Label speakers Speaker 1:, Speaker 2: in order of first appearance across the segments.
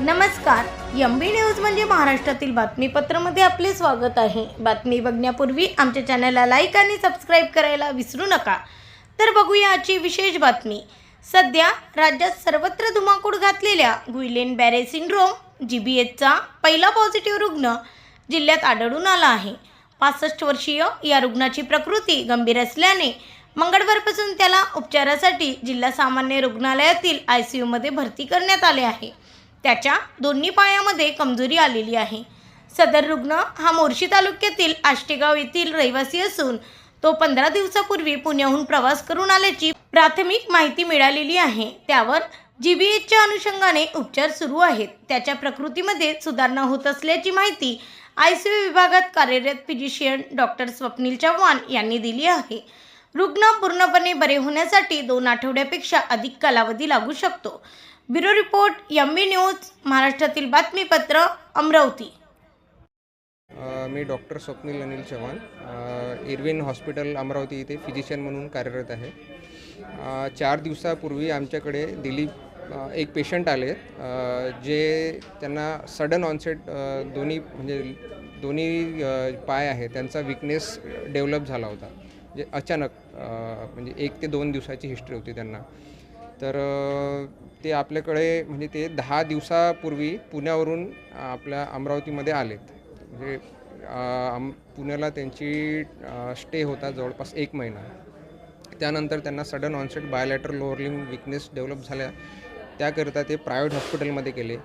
Speaker 1: नमस्कार. M B news म्हणजे महाराष्ट्रातील बातमीपत्रामध्ये आपले स्वागत आहे. बातमी बघण्यापूर्वी आमच्या चॅनलला लाईक आणि सबस्क्राईब करायला विसरू नका. तर बघूया आजची विशेष बातमी. सध्या राज्यात सर्वत्र धुमाकूळ घातलेल्या गुइलेन बॅरे सिंड्रोम जी बी एचचा पहिला पॉझिटिव्ह रुग्ण जिल्ह्यात आढळून आला आहे. पासष्ट वर्षीय या रुग्णाची प्रकृती गंभीर असल्याने मंगळवारपासून त्याला उपचारासाठी जिल्हा सामान्य रुग्णालयातील आय सी यूमध्ये भरती करण्यात आले आहे. त्याच्या दोन्ही पायामध्ये कमजोरी आलेली आहे. सदर रुग्ण हा मोर्शी तालुक्यातील आष्टेगाव येथील रहिवासी असून तो पंधरा दिवसापूर्वी पुण्याहून प्रवास करून आल्याची प्राथमिक माहिती मिळालेली आहे. त्यावर जी बी एचच्या अनुषंगाने उपचार सुरू आहेत. त्याच्या प्रकृतीमध्ये सुधारणा होत असल्याची माहिती आय सी यू विभागात कार्यरत फिजिशियन डॉक्टर स्वप्नील चव्हाण यांनी दिली आहे. रुग्ण पूर्णपणे बरे होण्यासाठी दोन आठवड्यापेक्षा अधिक कालावधी लागू शकतो. Bureau report M B news महाराष्ट्रातील बातमीपत्र अमरावती.
Speaker 2: मी doctor Swapnil Anil Chavan. Irwin hospital Amravati इथे फिजिशियन म्हणून कार्यरत आहे. चार दिवसापूर्वी आमच्याकडे दिलीप एक पेशंट आले. जे त्यांना सडन ऑनसेट दोन्ही म्हणजे दोन्ही पाय आहे त्यांचा विकनेस डेव्हलप झाला होता. जे अचानक म्हणजे एक ते दोन दिवसाची हिस्ट्री होती त्यांना. तर ते आपल्याकडे म्हणजे ते दहा दिवसापूर्वी पुण्यावरून आपल्या अमरावतीमध्ये आलेत. म्हणजे आम पुण्याला त्यांची स्टे होता जवळपास एक महिना. त्यानंतर त्यांना sudden onset bilateral lower limb weakness develop झाल्या. त्याकरिता ते प्रायव्हेट हॉस्पिटलमध्ये गेले.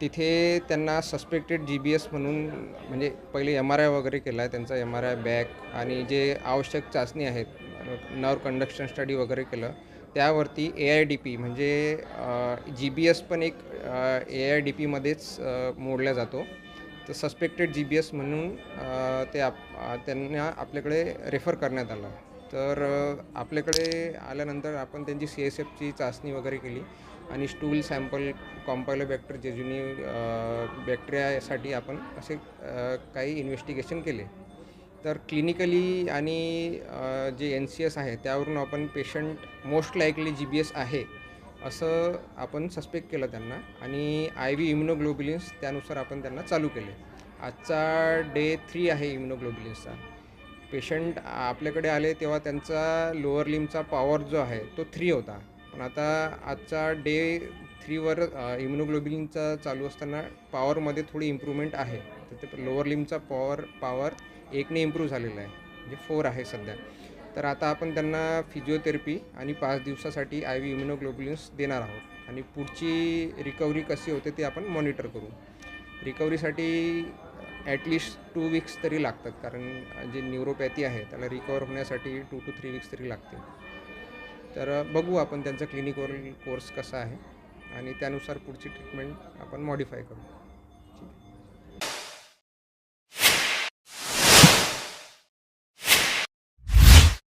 Speaker 2: तिथे त्यांना सस्पेक्टेड जी बी एस म्हणून म्हणजे पहिले एम आर आय वगैरे केला आहे त्यांचा एम आर आय बॅक आणि जे आवश्यक चाचणी आहेत नर्व कंडक्शन स्टडी वगैरे केलं. त्यावरती ए आय डी पी म्हणजे जी बी एस पण एक ए आय डी पीमध्येच मोडला जातो. तर सस्पेक्टेड जी बी एस म्हणून ते आप त्यांना आपल्याकडे रेफर करण्यात आलं. तर आपल्याकडे आल्यानंतर आपण त्यांची सी एस एफची चाचणी वगैरे केली आणि स्टूल सॅम्पल कॉम्पायलो बॅक्टर जे जेजुनी बॅक्टेरियासाठी आपण असे काही इन्व्हेस्टिगेशन केले. तर क्लिनिकली आणि जे एन सी एस आहे त्यावरून आपण patient most likely G B S आहे असं आपण सस्पेक्ट केलं त्यांना. आणि आय व्ही इम्युनोग्लोबिलिन्स त्यानुसार आपण त्यांना चालू केले. आजचा डे थ्री आहे इम्युनोग्लोबिलिन्सचा पेशंट आपल्याकडे आले तेव्हा त्यांचा लोअर लिमचा पॉवर जो आहे तो थ्री होता. पण आता आजचा डे थ्रीवर इम्युनोग्लोबिलिनचा चालू असताना पॉवरमध्ये थोडी इम्प्रूव्हमेंट आहे. तर ते लोअर लिमचा पॉवर पॉवर एकने इम्प्रूव्ह झालेला आहे. म्हणजे फोर आहे सध्या. तर आता आपण त्यांना फिजिओथेरपी आणि पाच दिवसासाठी आय व्ही इम्युनोग्लोबिलिन्स देणार आहोत. आणि पुढची रिकव्हरी कशी होते ते आपण मॉनिटर करू. रिकव्हरीसाठी ॲटलिस्ट टू वीक्स तरी लागतात. कारण जे न्यूरोपॅथी आहे त्याला रिकवर होण्यासाठी टू टू थ्री वीक्स तरी लागतील. तर बघू आपण त्यांचा क्लिनिकवर कोर्स कसा आहे. आणि त्यानुसार पुढची ट्रीटमेंट आपण मॉडिफाय करू.